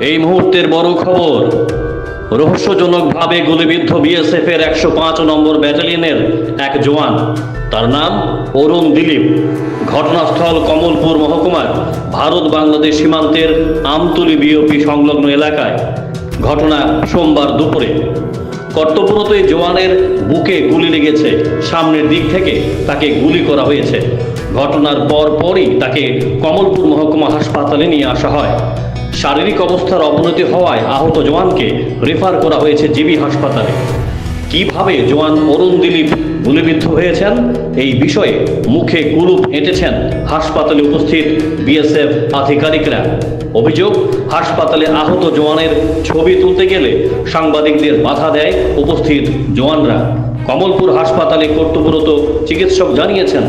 এই মুহূর্তের বড় খবর, রহস্যজনকভাবে গুলিবিদ্ধ বিএসএফ এর একশো পাঁচ নম্বর ব্যাটালিয়নের এক জওয়ান। তার নাম অরুণ দিলীপ। ঘটনাস্থল কমলপুর মহকুমার ভারত বাংলাদেশ সীমান্তের আমতলি বিওপি সংলগ্ন এলাকায়। ঘটনা সোমবার দুপুরে। কর্তব্যরত এই জওয়ানের বুকে গুলি লেগেছে। সামনের দিক থেকে তাকে গুলি করা হয়েছে। ঘটনার পর পরই তাকে কমলপুর মহকুমা হাসপাতালে নিয়ে আসা হয়। শারীরিক অবস্থার অবনতি হওয়ায় আহত জওয়ানকে রেফার করা হয়েছে জিবি হাসপাতালে। কীভাবে জওয়ান অরুণ দিলীপ গুলিবিদ্ধ হয়েছেন, এই বিষয়ে মুখে কুলুপ এঁটেছেন হাসপাতালে উপস্থিত বিএসএফ আধিকারিকরা। অভিযোগ, হাসপাতালে আহত জওয়ানের ছবি তুলতে গেলে সাংবাদিকদের বাধা দেয় উপস্থিত জওয়ানরা। কমলপুর হাসপাতালে কর্তব্যরত চিকিৎসক জানিয়েছেন,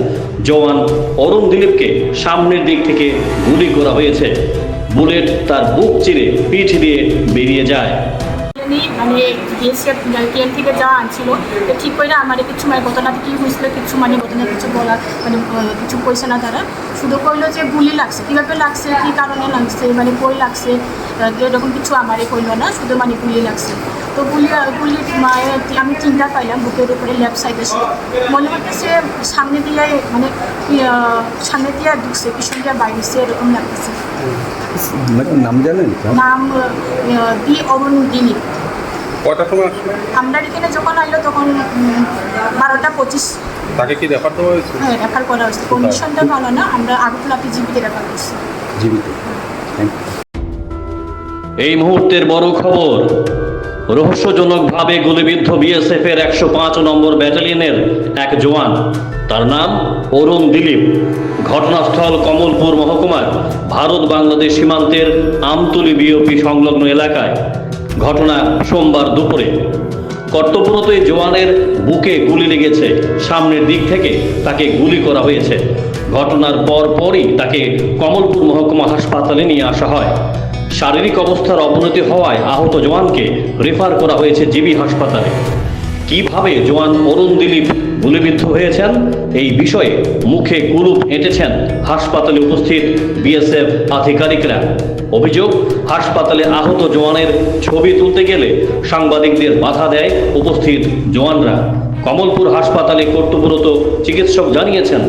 জওয়ান অরুণ দিলীপকে সামনের দিক থেকে গুলি করা হয়েছে। বুলেট তার বুক চিরে পিঠ দিয়ে বেরিয়ে যায়। মানে বিএসএফ ট্রেন থেকে যা আনছিল, তো ঠিক করে আমার কিছু মানে ঘটনাতে কি হয়েছিল, কিছু মানে ঘটনা, কিছু বলা মানে কিছু কইছে না তারা শুধু কইলো যে গুলি লাগছে। কীভাবে লাগছে, কী কারণে লাগছে মানে কই লাগছে এরকম কিছু আমারে কইলো না, শুধু মানে গুলি লাগছে। তো গুলি গুলি মায়ের আমি চিন্তা পাইলাম বুকের উপরে লেফট সাইড সাইডে মনে হচ্ছে সামনে দিয়ে মানে সামনে দিয়ে ঢুকছে পিছন দিয়ে বাইরেছে এরকম লাগতেছে। নাম জানেন? নাম বি অরুণ সময় আসলো আমরা এখানে যখন আইলো তখন বারোটা পঁচিশ। তাকে কি রেফার দেওয়া হয়েছে? হ্যাঁ রেফার করা হয়েছে। কন্ডিশনটা ভালো না আমরা আগরতলা পিজিবিতে রেফার করছি। জীবিত। এই মুহূর্তের বড় খবর রহস্যজনকভাবে গুলিবিদ্ধ বিএসএফ এর একশো পাঁচ নম্বর ব্যাটালিয়নের এক জওয়ান। তার নাম অরুণ দিলীপ। ঘটনাস্থল কমলপুর মহকুমার ভারত বাংলাদেশ সীমান্তের আমতলি বিওপি সংলগ্ন এলাকায়। ঘটনা সোমবার দুপুরে। কর্তব্যরত এই জওয়ানের বুকে গুলি লেগেছে। সামনের দিক থেকে তাকে গুলি করা হয়েছে। ঘটনার পর পরই তাকে কমলপুর মহকুমা হাসপাতালে নিয়ে আসা হয়। শারীরিক অবস্থার অবনতি হওয়ায় আহত জওয়ানকে রেফার করা হয়েছে জিবি হাসপাতালে। কীভাবে জওয়ান অরুণ দিলীপ গুলিবিদ্ধ হয়েছেন, এই বিষয়ে মুখে কুলুপ এঁটেছেন হাসপাতালে উপস্থিত বিএসএফ আধিকারিকরা। অভিযোগ, হাসপাতালে আহত জওয়ানের ছবি তুলতে গেলে সাংবাদিকদের বাধা দেয় উপস্থিত জওয়ানরা। কমলপুর হাসপাতালে কর্তব্যরত চিকিৎসক জানিয়েছেন,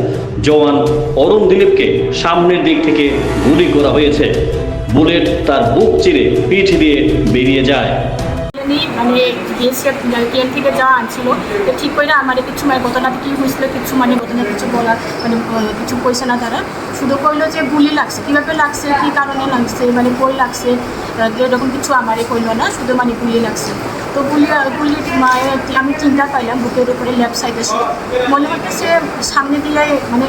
জওয়ান অরুণ দিলীপকে সামনের দিক থেকে গুলি করা হয়েছে। বুলেট তার বুক চিরে পিঠ দিয়ে বেরিয়ে যায়। মানে ট্রেন থেকে ঠিক আমার কিছু মানে ঘটনাতে কী হয়েছিল মানে কিছু বলার মানে কিছু কইছে না তারা শুধু কইলো যে লাগছে। কীভাবে লাগছে, কী কারণে লাগছে মানে লাগছে কিছু আমারে কইলো না, শুধু মানে গুলি লাগছে। তো গুলি গুলি মায়ের আমি চিন্তা পাইলাম বুকের উপরে লেফট সাইডে মনে হচ্ছে সামনে দিয়ে মানে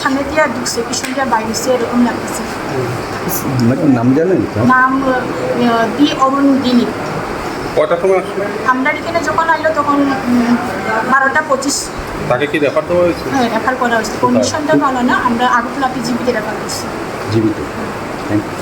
সামনে দিয়ে ঢুকছে পিছন দিয়ে বাইরেছে এরকম লাগতেছে। নাম জানেন? নাম বি অরুণ দিলীপ। কটার সময় আসলো? আমরা এখানে যখন আইলো তখন বারোটা পঁচিশ। তাকে কি রেফার দেওয়া হয়েছে? হ্যাঁ রেফার করা হয়েছে। কন্ডিশনটা ভালো না আমরা আগরতলা পিজিবিতে রেফার করছি। জীবিত। Thank you